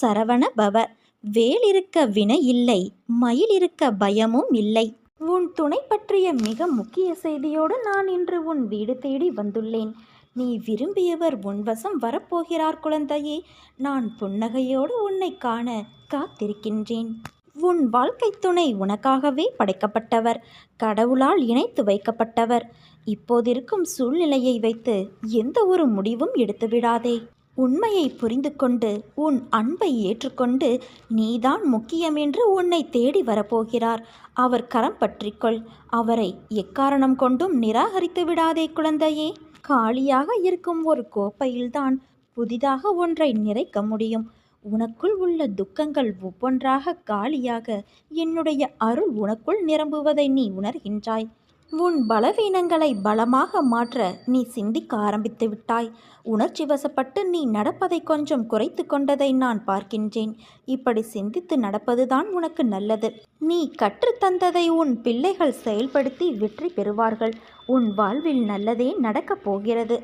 சரவண பவ. வேல் இருக்க வினை இல்லை மயில் இருக்க பயமும் இல்லை. உன் துணை பற்றிய மிக முக்கிய செய்தியோடு நான் இன்று உன் வீடு தேடி வந்துள்ளேன். நீ விரும்பியவர் உன்வசம் வரப்போகிறார் குழந்தையே. நான் புன்னகையோடு உன்னை காண காத்திருக்கின்றேன். உன் வாழ்க்கை துணை உனக்காகவே படைக்கப்பட்டவர் கடவுளால் இணைத்து வைக்கப்பட்டவர். இப்போதிருக்கும் சூழ்நிலையை வைத்து எந்த ஒரு முடிவும் எடுத்து விடாதே உண்மையை புரிந்து கொண்டு உன் அன்பை ஏற்றுக்கொண்டு நீதான் முக்கியம் என்று உன்னை தேடி வரப்போகிறார். அவர் கரம் பற்றிக்கொள். அவரை எக்காரணம் கொண்டும் நிராகரித்து விடாதே குழந்தையே. காலியாக இருக்கும் ஒரு கோப்பையில்தான் புதிதாக ஒன்றை நிறைக்க முடியும். உனக்குள் உள்ள துக்கங்கள் ஒவ்வொன்றாக காலியாக என்னுடைய அருள் உனக்குள் நிரம்புவதை நீ உணர்கின்றாய். உன் பலவீனங்களை பலமாக மாற்ற நீ சிந்திக்க ஆரம்பித்து விட்டாய். உணர்ச்சி வசப்பட்டு நீ நடப்பதை கொஞ்சம் குறைத்து கொண்டதை நான் பார்க்கின்றேன். இப்படி சிந்தித்து நடப்பதுதான் உனக்கு நல்லது. நீ கற்றுத்தந்ததை உன் பிள்ளைகள் செயல்படுத்தி வெற்றி பெறுவார்கள். உன் வாழ்வில் நல்லதே நடக்கப் போகிறது.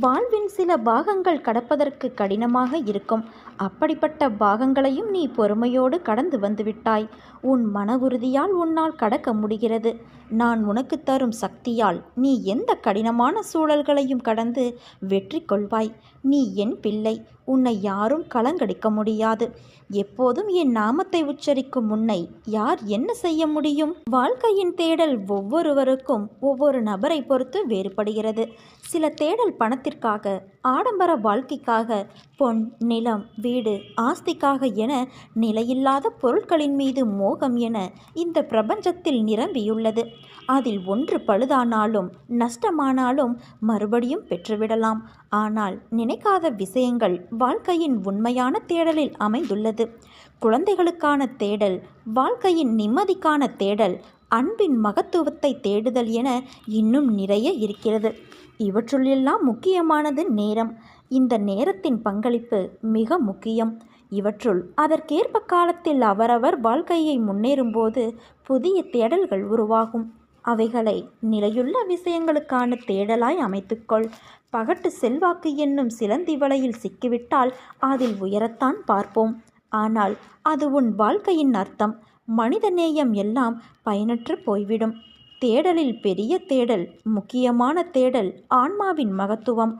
வாழ்வின் சில பாகங்கள் கடப்பதற்கு கடினமாக இருக்கும். அப்படிப்பட்ட பாகங்களையும் நீ பொறுமையோடு கடந்து வந்துவிட்டாய் உன் மன உறுதியால் உன்னால் கடக்க முடிகிறது. நான் உனக்கு தரும் சக்தியால் நீ எந்த கடினமான சூழல்களையும் கடந்து வெற்றி கொள்வாய். நீ என் பிள்ளை. உன்னை யாரும் கலங்கடிக்க முடியாது. எப்போதும் என் நாமத்தை உச்சரிக்கும் முன்னை யார் என்ன செய்ய முடியும்? வாழ்க்கையின் தேடல் ஒவ்வொருவருக்கும் ஒவ்வொரு நபரை பொறுத்து வேறுபடுகிறது. சில தேடல் பணத்திற்காக ஆடம்பர வாழ்க்கைக்காக பொன் நிலம் வீடு ஆஸ்திக்காக என நிலையில்லாத பொருட்களின் மீது மோகம் என இந்த பிரபஞ்சத்தில் நிரம்பியுள்ளது. அதில் ஒன்று பழுதானாலும் நஷ்டமானாலும் மறுபடியும் பெற்றுவிடலாம். ஆனால் நினைக்காத விஷயங்கள் வாழ்க்கையின் உண்மையான தேடலில் அமைந்துள்ளது. குழந்தைகளுக்கான தேடல் வாழ்க்கையின் நிம்மதிக்கான தேடல் அன்பின் மகத்துவத்தை தேடுதல் என இன்னும் நிறைய இருக்கிறது. இவற்றுள்ளெல்லாம் முக்கியமானது நேரம். இந்த நேரத்தின் பங்களிப்பு மிக முக்கியம். இவற்றுள் அதற்கேற்ப காலத்தில் அவரவர் வாழ்க்கையை முன்னேறும்போது புதிய தேடல்கள் உருவாகும். அவைகளை நிலையுள்ள விஷயங்களுக்கான தேடலாய் அமைத்துக்கொள். பகட்டு செல்வாக்கு என்னும் சிலந்தி வலையில் சிக்கிவிட்டால் அதில் உயரத்தான் பார்ப்போம். ஆனால் அது உன் வாழ்க்கையின் அர்த்தம். மனித நேயம் எல்லாம் பயனற்று போய்விடும். தேடலில் பெரிய தேடல் முக்கியமான தேடல் ஆன்மாவின் மகத்துவம்.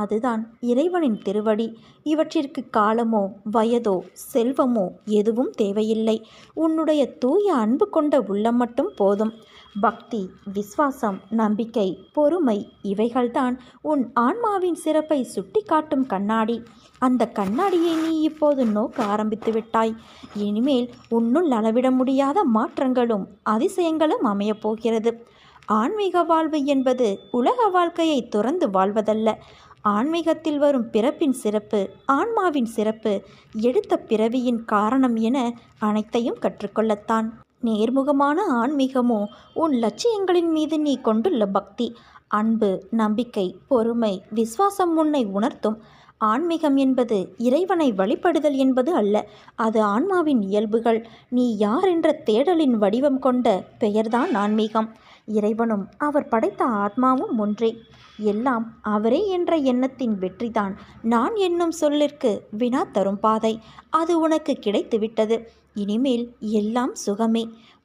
அதுதான் இறைவனின் திருவடி. இவற்றிற்கு காலமோ வயதோ செல்வமோ எதுவும் தேவையில்லை. உன்னுடைய தூய அன்பு கொண்ட உள்ளம் மட்டும் போதும். பக்தி விஸ்வாசம் நம்பிக்கை பொறுமை இவைகள்தான் உன் ஆன்மாவின் சிறப்பை சுட்டிக்காட்டும் கண்ணாடி. அந்த கண்ணாடியை நீ இப்போது நோக்க ஆரம்பித்து விட்டாய். இனிமேல் உன்னுள் அளவிட முடியாத மாற்றங்களும் அதிசயங்களும் அமையப்போகிறது ஆன்மீக வாழ்வு என்பது உலக வாழ்க்கையை துறந்து வாழ்வதல்ல. ஆன்மீகத்தில் வரும் பிறப்பின் சிறப்பு ஆன்மாவின் சிறப்பு எடுத்த பிறவியின் காரணம் என அனைத்தையும் கற்றுக்கொள்ளத்தான். நேர்முகமான ஆன்மீகமோ? உன் லட்சியங்களின் மீது நீ கொண்டுள்ள பக்தி அன்பு நம்பிக்கை பொறுமை விசுவாசம் உன்னை உணர்த்தும். ஆன்மீகம் என்பது இறைவனை வழிபடுதல் என்பது அல்ல அது ஆன்மாவின் இயல்புகள். நீ யார் என்ற தேடலின் வடிவம் கொண்ட பெயர்தான் ஆன்மீகம். இறைவனும் அவர் படைத்த ஆத்மாவும் ஒன்றே. எல்லாம் அவரே என்ற எண்ணத்தின் வெற்றிதான். நான் என்னும் சொல்லிற்கு வினா தரும் பாதை. அது உனக்கு கிடைத்துவிட்டது. இனிமேல் எல்லாம் சுகமே.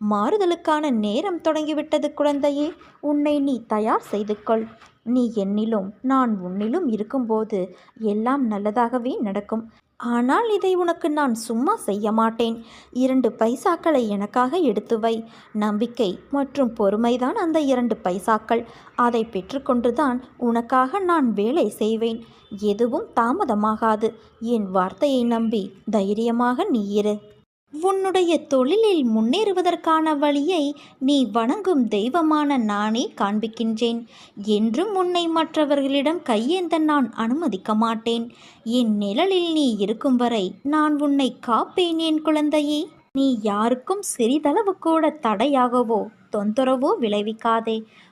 மாறுதலுக்கான நேரம் தொடங்கிவிட்டது குழந்தையே. உன்னை நீ தயார் செய்து கொள் நீ என்னிலும் நான் உன்னிலும் இருக்கும்போது எல்லாம் நல்லதாகவே நடக்கும். ஆனால் இதை உனக்கு நான் சும்மா செய்ய மாட்டேன். இரண்டு பைசாக்களை எனக்காக எடுத்து வை. நம்பிக்கை மற்றும் பொறுமைதான் அந்த இரண்டு பைசாக்கள். அதை பெற்றுக்கொண்டுதான் உனக்காக நான் வேலை செய்வேன். எதுவும் தாமதமாகாது. என் வார்த்தையை நம்பி தைரியமாக நீ இரு. உன்னுடைய தொழிலில் முன்னேறுவதற்கான வழியை நீ வணங்கும் தெய்வமான நானே காண்பிக்கின்றேன். என்றும் உன்னை மற்றவர்களிடம் கையேந்த நான் அனுமதிக்க மாட்டேன். என் நிழலில் நீ இருக்கும் வரை நான் உன்னை காப்பேன் என் குழந்தையே. நீ யாருக்கும் சிறிதளவு கூட தடையாகவோ தொந்தரவோ விளைவிக்காதே.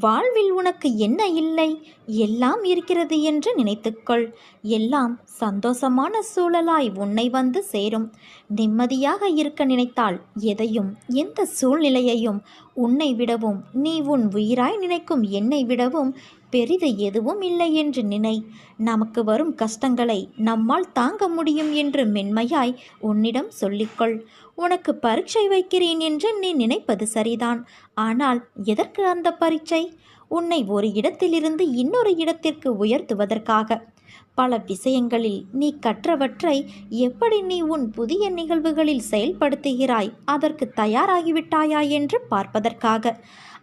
வாழ்வில் உனக்கு என்ன இல்லை? எல்லாம் இருக்கிறது என்று நினைத்துக்கொள். எல்லாம் சந்தோஷமான சூழலாய் உன்னை வந்து சேரும். நிம்மதியாக இருக்க நினைத்தால் எதையும் எந்த சூழ்நிலையையும் உன்னை விடவும் நீ உன் உயிராய் நினைக்கும் என்னை விடவும் பெரிது எதுவும் இல்லை என்று நினை. நமக்கு வரும் கஷ்டங்களை நம்மால் தாங்க முடியும் என்று மென்மையாய் உன்னிடம் சொல்லிக்கொள். உனக்கு பரீட்சை வைக்கிறேன் என்று நீ நினைப்பது சரிதான். ஆனால் எதற்கு அந்த பரீட்சை? உன்னை ஒரு இடத்திலிருந்து இன்னொரு இடத்திற்கு உயர்த்துவதற்காக. பல விஷயங்களில் நீ கற்றவற்றை எப்படி நீ உன் புதிய நிகழ்வுகளில் செயல்படுத்துகிறாய்? அதற்கு தயாராகிவிட்டாயா என்று பார்ப்பதற்காக.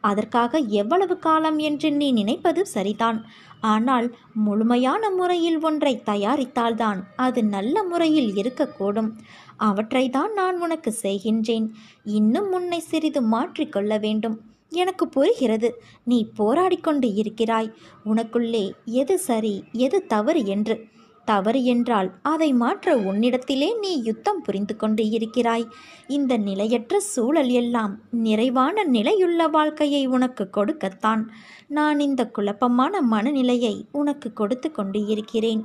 அதற்காக எவ்வளவு காலம் என்று நீ நினைப்பது சரிதான். ஆனால் முழுமையான முறையில் ஒன்றை தயாரித்தால்தான் அது நல்ல முறையில் இருக்கக்கூடும். அவற்றை தான் நான் உனக்கு செய்கின்றேன். இன்னும் உன்னை சிறிது மாற்றிக்கொள்ள வேண்டும். எனக்கு புரிகிறது. நீ போராடிக்கொண்டு இருக்கிறாய். உனக்குள்ளே எது சரி எது தவறு என்று. தவறு என்றால் அதை மாற்ற உன்னிடத்திலே நீ யுத்தம் புரிந்து கொண்டு இருக்கிறாய். இந்த நிலையற்ற சூழல் எல்லாம் நிறைவான நிலையுள்ள வாழ்க்கையை உனக்கு கொடுக்கத்தான். நான் இந்த குழப்பமான மனநிலையை உனக்கு கொடுத்து கொண்டு இருக்கிறேன்.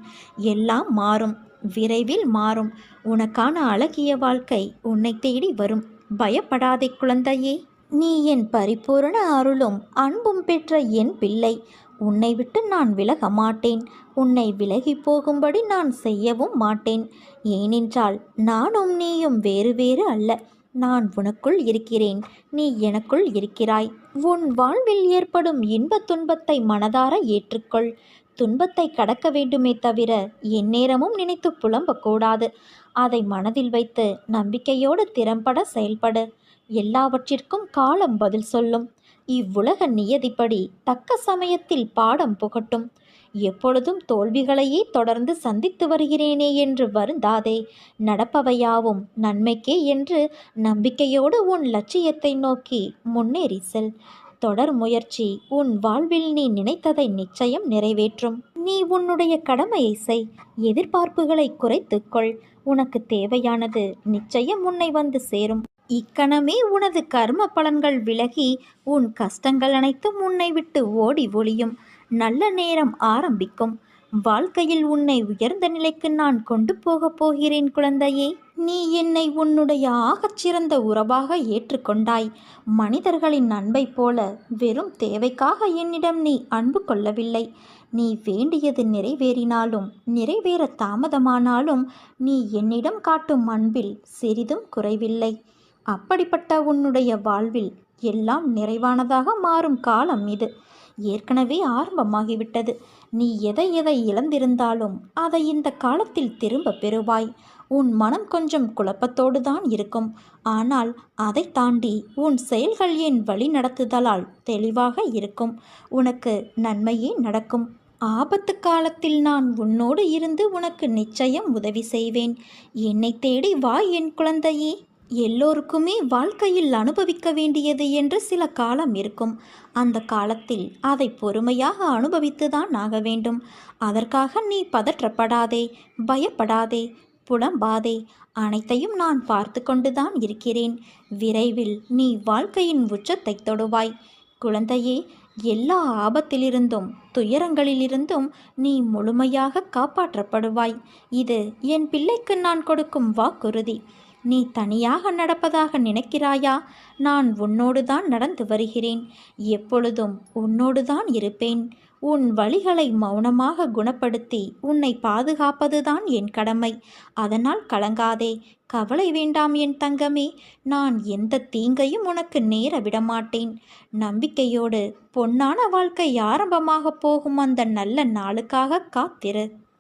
எல்லாம் மாறும் விரைவில் மாறும். உனக்கான அழகிய வாழ்க்கை உன்னை தேடி வரும். பயப்படாதே குழந்தையே நீ என் பரிபூரண அருளும் அன்பும் பெற்ற என் பிள்ளை. உன்னை விட்டு நான் விலக மாட்டேன். உன்னை விலகி போகும்படி நான் செய்யவும் மாட்டேன். ஏனென்றால் நானும் நீயும் வேறு வேறு அல்ல. நான் உனக்குள் இருக்கிறேன். நீ எனக்குள் இருக்கிறாய். உன் வாழ்வில் ஏற்படும் இன்பத் துன்பத்தை மனதார ஏற்றுக்கொள். துன்பத்தை கடக்க வேண்டுமே தவிர எந்நேரமும் நினைத்து புலம்பக்கூடாது அதை மனதில் வைத்து நம்பிக்கையோடு திறம்பட செயல்படு. எல்லாவற்றிற்கும் காலம் பதில் சொல்லும். இவ்வுலக நியதிப்படி தக்க சமயத்தில் பாடம் புகட்டும். எப்பொழுதும் தோல்விகளையே தொடர்ந்து சந்தித்து வருகிறேனே என்று வருந்தாதே. நடப்பவையாவும் நன்மைக்கே என்று நம்பிக்கையோடு உன் லட்சியத்தை நோக்கி முன்னேறி செல். தொடர் முயற்சி உன் வாழ்வில் நீ நினைத்ததை நிச்சயம் நிறைவேற்றும். நீ உன்னுடைய கடமையை செய். எதிர்பார்ப்புகளை குறைத்துக்கொள் உனக்கு தேவையானது நிச்சயம் உன்னை வந்து சேரும். இக்கணமே உனது கர்ம பலன்கள் விலகி உன் கஷ்டங்கள் அனைத்தும் உன்னை விட்டு ஓடி ஒளியும். நல்ல நேரம் ஆரம்பிக்கும். வாழ்க்கையில் உன்னை உயர்ந்த நிலைக்கு நான் கொண்டு போகப் போகிறேன் குழந்தையே. நீ என்னை உன்னுடைய ஆகச்சிறந்த உறவாக ஏற்றுக்கொண்டாய் மனிதர்களின் அன்பை போல வெறும் தேவைக்காக என்னிடம் நீ அன்பு கொள்ளவில்லை. நீ வேண்டியது நிறைவேறினாலும் நிறைவேற தாமதமானாலும் நீ என்னிடம் காட்டும் அன்பில் சிறிதும் குறைவில்லை. அப்படிப்பட்ட உன்னுடைய வாழ்வில் எல்லாம் நிறைவானதாக மாறும் காலம் இது. ஏற்கனவே ஆரம்பமாகிவிட்டது. நீ எதை எதை இழந்திருந்தாலும் அதை இந்த காலத்தில் திரும்ப பெறுவாய். உன் மனம் கொஞ்சம் குழப்பத்தோடு தான் இருக்கும். ஆனால் அதை தாண்டி உன் செயல்கள் என் வழி நடத்துதலால் தெளிவாக இருக்கும்? உனக்கு நன்மையே நடக்கும். ஆபத்து காலத்தில் நான் உன்னோடு இருந்து உனக்கு நிச்சயம் உதவி செய்வேன். என்னை தேடி வா என் குழந்தையே. எல்லோருக்குமே வாழ்க்கையில் அனுபவிக்க வேண்டியது என்று சில காலம் இருக்கும். அந்த காலத்தில் அதை பொறுமையாக அனுபவித்துதான் ஆக வேண்டும். அதற்காக நீ பதற்றப்படாதே பயப்படாதே புலம்பாதே. அனைத்தையும் நான் பார்த்து கொண்டுதான் இருக்கிறேன். விரைவில் நீ வாழ்க்கையின் உச்சத்தை தொடுவாய். குழந்தையே எல்லா ஆபத்திலிருந்தும் துயரங்களிலிருந்தும் நீ முழுமையாக காப்பாற்றப்படுவாய். இது என் பிள்ளைக்கு நான் கொடுக்கும் வாக்குறுதி. நீ தனியாக நடப்பதாக நினைக்கிறாயா? நான் உன்னோடு தான் நடந்து வருகிறேன். எப்பொழுதும் உன்னோடு தான் இருப்பேன். உன் வழிகளை மௌனமாக குணப்படுத்தி உன்னை பாதுகாப்பதுதான் என் கடமை. அதனால் கலங்காதே. கவலை வேண்டாம் என் தங்கமே. நான் எந்த தீங்கையும் உனக்கு நேர விடமாட்டேன். நம்பிக்கையோடு பொன்னான வாழ்க்கை ஆரம்பமாக போகும் அந்த நல்ல நாளுக்காக காத்திரு.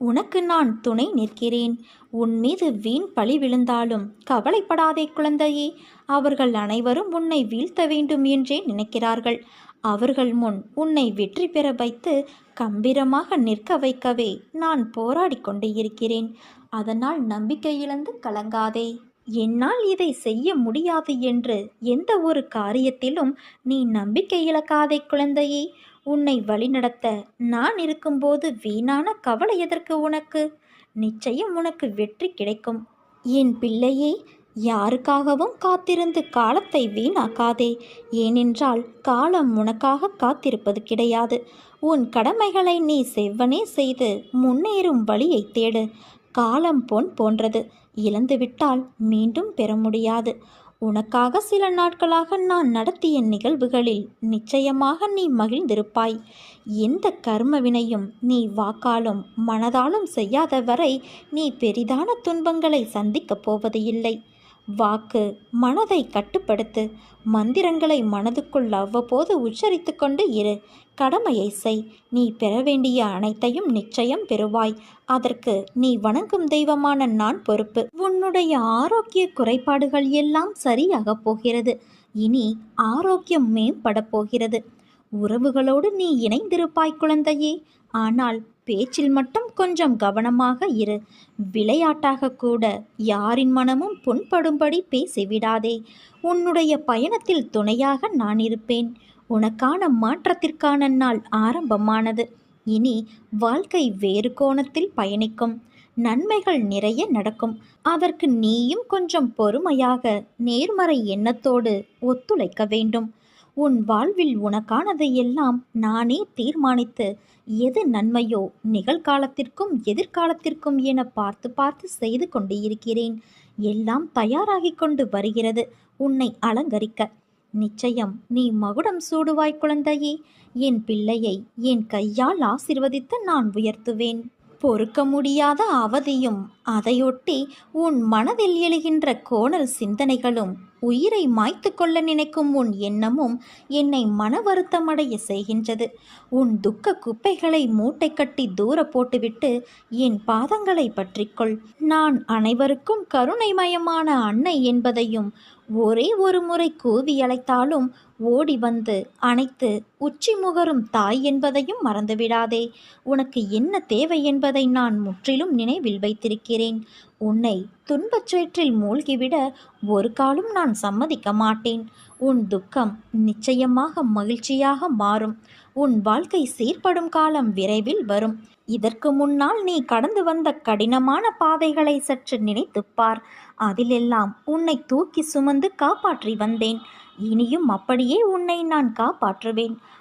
உனக்கு நான் துணை நிற்கிறேன். உன் மீது வீண் பழி விழுந்தாலும் கவலைப்படாதே குழந்தையே. அவர்கள் அனைவரும் உன்னை வீழ்த்த வேண்டும் என்றே நினைக்கிறார்கள். அவர்கள் முன் உன்னை வெற்றி பெற வைத்து கம்பீரமாக நிற்க வைக்கவே நான் போராடி கொண்டு இருக்கிறேன். அதனால் நம்பிக்கை இழந்து கலங்காதே. என்னால் இதை செய்ய முடியாது என்று எந்த ஒரு காரியத்திலும் நீ நம்பிக்கை இழக்காதே குழந்தையே. உன்னை வழிநடத்த நான் இருக்கும்போது வீணான கவலை எதற்கு உனக்கு? நிச்சயம் உனக்கு வெற்றி கிடைக்கும். என் பிள்ளையே யாருக்காகவும் காத்திருந்து காலத்தை வீணாக்காதே. ஏனென்றால் காலம் உனக்காக காத்திருப்பது கிடையாது. உன் கடமைகளை நீ செவ்வனே செய்து முன்னேறும் வழியை தேடு. காலம் பொன் போன்றது. இழந்துவிட்டால் மீண்டும் பெற முடியாது. உனக்காக சில நாட்களாக நான் நடத்திய நிகழ்வுகளில் நிச்சயமாக நீ மகிழ்ந்திருப்பாய். எந்த கர்மவினையும் நீ வாக்காலும் மனதாலும் செய்யாத வரை நீ பெரிதான துன்பங்களை சந்திக்கப் போவது இல்லை வாக்கு மனதை கட்டுப்படுத்து மந்திரங்களை மனதுக்குள் அவ்வப்போது உச்சரித்து கொண்டு இரு. கடமையை செய். நீ பெற வேண்டிய அனைத்தையும் நிச்சயம் பெறுவாய். அதற்கு நீ வணங்கும் தெய்வமான நான் பொறுப்பு. உன்னுடைய ஆரோக்கிய குறைபாடுகள் எல்லாம் சரியாகப் போகிறது. இனி ஆரோக்கியம் மேம்படப் போகிறது. உறவுகளோடு நீ இணைந்திருப்பாய் குழந்தையே. ஆனால் பேச்சில் மட்டும் கொஞ்சம் கவனமாக இரு. விளையாட்டாக கூட யாரின் மனமும் புண்படும்படி பேசிவிடாதே. உன்னுடைய பயணத்தில் துணையாக நான் இருப்பேன். உனக்கான மாற்றத்திற்கான நாள் ஆரம்பமானது. இனி வாழ்க்கை வேறு கோணத்தில் பயணிக்கும். நன்மைகள் நிறைய நடக்கும். அதற்கு நீயும் கொஞ்சம் பொறுமையாக நேர்மறை எண்ணத்தோடு ஒத்துழைக்க வேண்டும். உன் வாழ்வில் உனக்கானதை எல்லாம் நானே தீர்மானித்து எது நன்மையோ நிகழ்காலத்திற்கும் எதிர்காலத்திற்கும் என பார்த்து பார்த்து செய்து கொண்டு இருக்கிறேன். எல்லாம் தயாராகி கொண்டு வருகிறது உன்னை அலங்கரிக்க. நிச்சயம் நீ மகுடம் சூடுவாய் குழந்தையே. என் பிள்ளையை என் கையால் ஆசிர்வதித்து நான் உயர்த்துவேன். பொறுக்க முடியாத அவதியும் அதையொட்டி உன் மனதில் எழுகின்ற கோணல் சிந்தனைகளும் உயிரை மாய்த்து கொள்ள நினைக்கும் உன் எண்ணமும் என்னை மன வருத்தமடைய செய்கின்றது. உன் துக்க குப்பைகளை மூட்டை கட்டி தூர போட்டுவிட்டு என் பாதங்களை பற்றிக்கொள் நான் அனைவருக்கும் கருணைமயமான அன்னை என்பதையும் ஒரே ஒரு முறை கூவி அழைத்தாலும் ஓடி வந்து அணைத்து உச்சி முகரும் தாய் என்பதையும் மறந்துவிடாதே. உனக்கு என்ன தேவை என்பதை நான் முற்றிலும் நினைவில் வைத்திருக்கிறேன். உன்னை துன்பச் சேற்றில் மூழ்கிவிட ஒரு காலம் நான் சம்மதிக்க மாட்டேன். உன் துக்கம் நிச்சயமாக மகிழ்ச்சியாக மாறும். உன் வாழ்க்கை சீர்படும் காலம் விரைவில் வரும். இதற்கு முன்னால் நீ கடந்து வந்த கடினமான பாதைகளை சற்று நினைத்துப்பார் அதிலெல்லாம் உன்னை தூக்கி சுமந்து காப்பாற்றி வந்தேன். இனியும் அப்படியே உன்னை நான் காப்பாற்றுவேன்.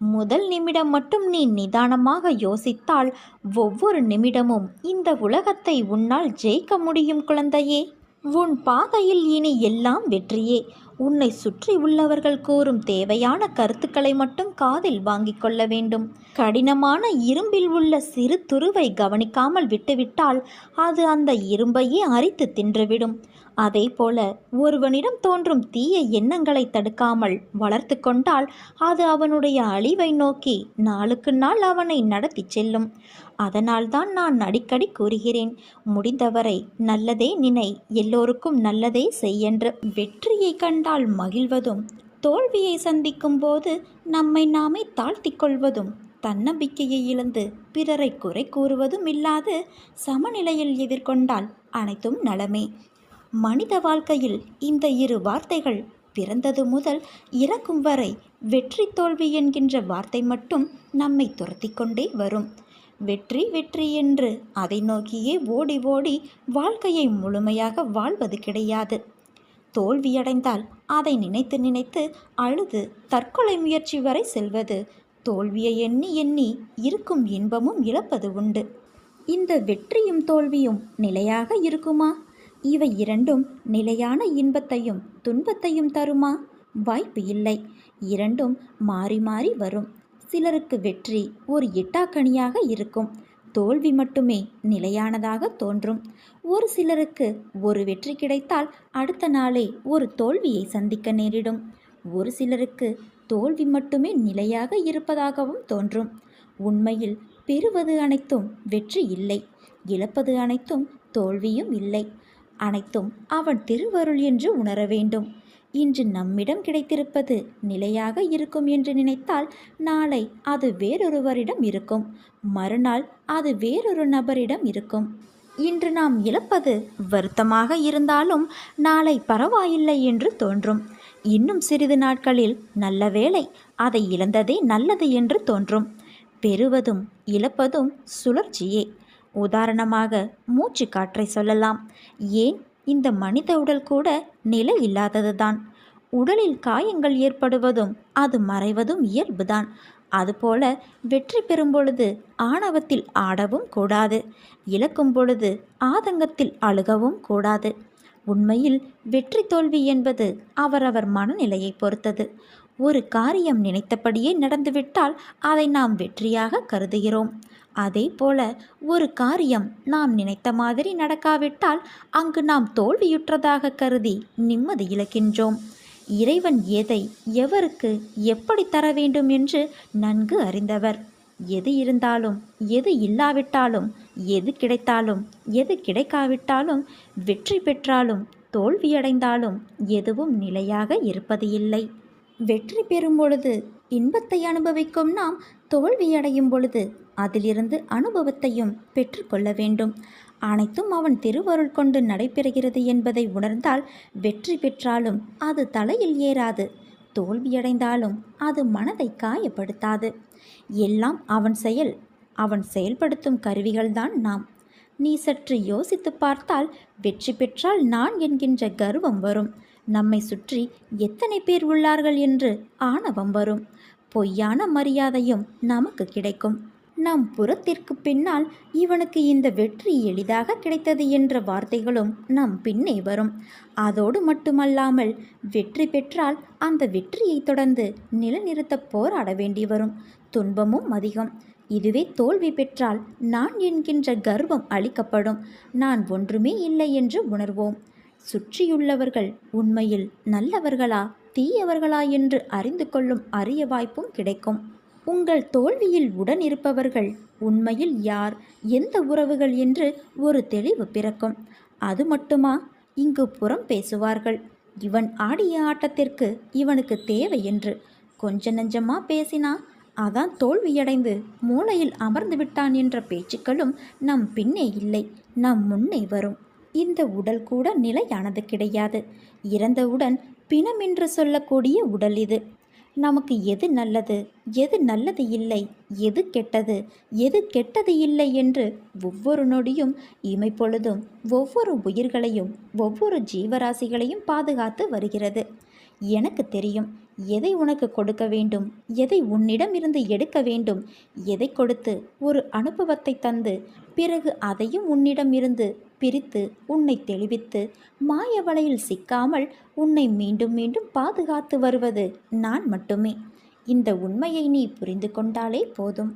முதல் நிமிடம் மட்டும் நீ நிதானமாக யோசித்தால் ஒவ்வொரு நிமிடமும் இந்த உலகத்தை உன்னால் ஜெயிக்க முடியும் குழந்தையே. உன் பாதையில் இனி எல்லாம் வெற்றியே. உன்னை சுற்றி உள்ளவர்கள் கூறும் தேவையான கருத்துக்களை மட்டும் காதில் வாங்கிக் கொள்ள வேண்டும். கடினமான இரும்பில் உள்ள சிறு துருவை கவனிக்காமல் விட்டுவிட்டால் அது அந்த இரும்பையே அரித்து தின்றுவிடும். அதே போல ஒருவனிடம் தோன்றும் தீய எண்ணங்களை தடுக்காமல் வளர்த்து கொண்டால் அது அவனுடைய அழிவை நோக்கி நாளுக்கு நாள் அவனை நடத்தி செல்லும். அதனால்தான் நான் அடிக்கடி கூறுகிறேன் முடிந்தவரை நல்லதே நினை எல்லோருக்கும் நல்லதே செய்யென்று. வெற்றியை கண்டால் மகிழ்வதும் தோல்வியை சந்திக்கும் போது நம்மை நாமே தாழ்த்தி கொள்வதும் தன்னம்பிக்கையை இழந்து பிறரை குறை கூறுவதும் இல்லாது சமநிலையில் எதிர்கொண்டால் அனைத்தும் நலமே. மனித வாழ்க்கையில் இந்த இரு வார்த்தைகள் பிறந்தது முதல் இறக்கும் வரை வெற்றி தோல்வி என்கின்ற வார்த்தை மட்டும் நம்மை துரத்தி கொண்டே வரும். வெற்றி வெற்றி என்று அதை நோக்கியே ஓடி ஓடி வாழ்க்கையை முழுமையாக வாழ்வது கிடையாது. தோல்வியடைந்தால் அதை நினைத்து நினைத்து அழுது தற்கொலை முயற்சி வரை செல்வது தோல்வியை எண்ணி எண்ணி இருக்கும் இன்பமும் இழப்பது உண்டு. இந்த வெற்றியும் தோல்வியும் நிலையாக இருக்குமா? இவை இரண்டும் நிலையான இன்பத்தையும் துன்பத்தையும் தருமா? வாய்ப்பு இல்லை. இரண்டும் மாறி மாறி வரும். சிலருக்கு வெற்றி ஒரு எட்டாக்கணியாக இருக்கும். தோல்வி மட்டுமே நிலையானதாக தோன்றும். ஒரு சிலருக்கு ஒரு வெற்றி கிடைத்தால் அடுத்த நாளே ஒரு தோல்வியை சந்திக்க நேரிடும். ஒரு சிலருக்கு தோல்வி மட்டுமே நிலையாக இருப்பதாகவும் தோன்றும். உண்மையில் பெறுவது அனைத்தும் வெற்றி இல்லை. இழப்பது அனைத்தும் தோல்வியும் இல்லை. அனைத்தும் அவன் திருவருள் என்று உணர வேண்டும். இன்று நம்மிடம் கிடைத்திருப்பது நிலையாக இருக்கும் என்று நினைத்தால் நாளை அது வேறொருவரிடம் இருக்கும். மறுநாள் அது வேறொரு நபரிடம் இருக்கும். இன்று நாம் இழப்பது வருத்தமாக இருந்தாலும் நாளை பரவாயில்லை என்று தோன்றும். இன்னும் சிறிது நாட்களில் நல்ல வேளை அதை இழந்ததே நல்லது என்று தோன்றும். பெறுவதும் இழப்பதும் சுழற்சியே. உதாரணமாக மூச்சு காற்றை சொல்லலாம். ஏன்? இந்த மனித உடல் கூட நிலை இல்லாததுதான். உடலில் காயங்கள் ஏற்படுவதும் அது மறைவதும் இயல்புதான். அதுபோல வெற்றி பெறும் பொழுது ஆணவத்தில் ஆடவும் கூடாது. இழக்கும் பொழுது ஆதங்கத்தில் அழுகவும் கூடாது. உண்மையில் வெற்றி தோல்வி என்பது அவரவர் மனநிலையை பொறுத்தது. ஒரு காரியம் நினைத்தபடியே நடந்துவிட்டால் அதை நாம் வெற்றியாக கருதுகிறோம். அதே போல ஒரு காரியம் நாம் நினைத்த மாதிரி நடக்காவிட்டால் அங்கு நாம் தோல்வியுற்றதாக கருதி நிம்மதி இழக்கின்றோம். இறைவன் எதை எவருக்கு எப்படி தர வேண்டும் என்று நன்கு அறிந்தவர். எது இருந்தாலும் எது இல்லாவிட்டாலும் எது கிடைத்தாலும் எது கிடைக்காவிட்டாலும் வெற்றி பெற்றாலும் தோல்வியடைந்தாலும் எதுவும் நிலையாக இருப்பது இல்லை வெற்றி பெறும் பொழுது இன்பத்தை அனுபவிக்கும் நாம் தோல்வியடையும் பொழுது அதிலிருந்து அனுபவத்தையும் பெற்றுக்கொள்ள வேண்டும். அனைத்தும் அவன் திருவருள் கொண்டு நடைபெறுகிறது என்பதை உணர்ந்தால் வெற்றி பெற்றாலும் அது தலையில் ஏறாது. தோல்வியடைந்தாலும் அது மனதை காயப்படுத்தாது. எல்லாம் அவன் செயல். அவன் செயல்படுத்தும் கருவிகள்தான் நாம். நீ சற்று யோசித்து பார்த்தால் வெற்றி பெற்றால் நான் என்கின்ற கர்வம் வரும். நம்மை சுற்றி எத்தனை பேர் உள்ளார்கள் என்று ஆணவம் வரும். பொய்யான மரியாதையும் நமக்கு கிடைக்கும். நம் புறத்திற்கு பின்னால் இவனுக்கு இந்த வெற்றி எளிதாக கிடைத்தது என்ற வார்த்தைகளும் நம் பின்னே வரும். அதோடு மட்டுமல்லாமல் வெற்றி பெற்றால் அந்த வெற்றியை தொடர்ந்து நிலநிறுத்த போராட வேண்டி வரும். துன்பமும் அதிகம். இதுவே தோல்வி பெற்றால் நான் என்கின்ற கர்வம் அளிக்கப்படும். நான் ஒன்றுமே இல்லை என்று உணர்வோம். சுற்றியுள்ளவர்கள் உண்மையில் நல்லவர்களா? தீயவர்களா என்று அறிந்து கொள்ளும் அரிய வாய்ப்பும் கிடைக்கும். உங்கள் தோல்வியில் உடன் இருப்பவர்கள் உண்மையில் யார்? எந்த உறவுகள்? என்று ஒரு தெளிவு பிறக்கும். அது மட்டுமா? இங்கு புறம் பேசுவார்கள். இவன் ஆடிய ஆட்டத்திற்கு இவனுக்கு தேவை என்று. கொஞ்ச நஞ்சமா பேசினா? அதான் தோல்வியடைந்து மூளையில் அமர்ந்து விட்டான் என்ற பேச்சுக்களும் நம் பின்னே இல்லை நம் முன்னே வரும். இந்த உடல் கூட நிலையானது கிடையாது. இறந்தவுடன் பிணம் என்று சொல்லக்கூடிய உடல் இது. நமக்கு எது நல்லது எது நல்லது இல்லை எது கெட்டது எது கெட்டது இல்லை என்று ஒவ்வொரு நொடியும் இமைப்பொழுதும் ஒவ்வொரு உயிர்களையும் ஒவ்வொரு ஜீவராசிகளையும் பாதுகாத்து வருகிறது. எனக்கு தெரியும் எதை உனக்கு கொடுக்க வேண்டும் எதை உன்னிடம் இருந்து எடுக்க வேண்டும் எதை கொடுத்து ஒரு அனுபவத்தை தந்து பிறகு அதையும் உன்னிடம் இருந்து பிரித்து உன்னை தெளிவித்து மாய வலையில் சிக்காமல் உன்னை மீண்டும் மீண்டும் பாதுகாத்து வருவது நான் மட்டுமே. இந்த உண்மையை நீ புரிந்து கொண்டாலே போதும்.